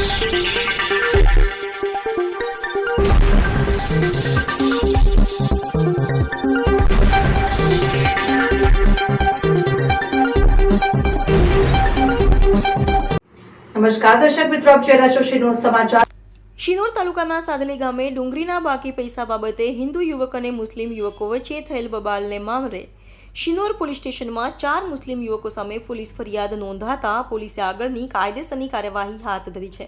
નમસ્કાર, દર્શક મિત્રો, આપ તાલુકાના સાદલી ગામે ડુંગરીના બાકી પૈસા બાબતે હિન્દુ યુવક અને મુસ્લિમ યુવકો વચ્ચે થયેલ બબાલને મામલે શિનોર પોલીસ સ્ટેશનમાં ચાર મુસ્લિમ યુવકો સામે પોલીસ ફરિયાદ નોંધાતા પોલીસે આગળની કાયદેસરની કાર્યવાહી હાથ ધરી છે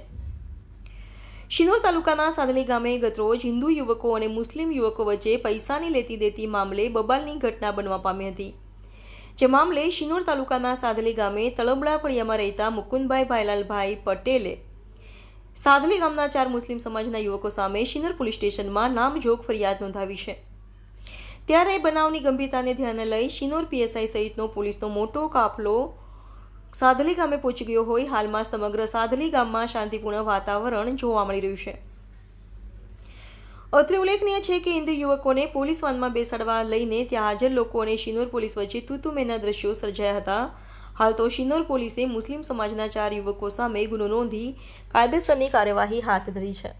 શિનોર તાલુકાના સાદલી ગામે ગતરોજ હિન્દુ યુવકો અને મુસ્લિમ યુવકો વચ્ચે પૈસાની લેતી દેતી મામલે બબાલની ઘટના બનવા પામી હતી જે મામલે શિનોર તાલુકાના સાદલી ગામે તળબડા ફળિયામાં રહેતા મુકુંદભાઈ ભાઈલાલભાઈ પટેલે સાદલી ગામના ચાર મુસ્લિમ સમાજના યુવકો સામે શિનોર પોલીસ સ્ટેશનમાં નામજોગ ફરિયાદ નોંધાવી છે ત્યારે બનાવની ગંભીરતાને ધ્યાને લઈ શિનોર પીએસઆઈ સહિતનો પોલીસનો મોટો કાફલો સાધલી ગામે પહોંચી ગયો હોય. હાલમાં સમગ્ર સાધલી ગામમાં શાંતિપૂર્ણ વાતાવરણ જોવા મળી રહ્યું છે. અત્રે ઉલ્લેખનીય છે કે હિન્દુ યુવકોને પોલીસ વાનમાં બેસાડવા લઈને ત્યાં હાજર લોકો અને શિનોર પોલીસ વચ્ચે તૂતુમેના દ્રશ્યો સર્જાયા હતા. હાલ તો શિનોર પોલીસે મુસ્લિમ સમાજના ચાર યુવકો સામે ગુનો નોંધી કાયદેસરની કાર્યવાહી હાથ ધરી છે.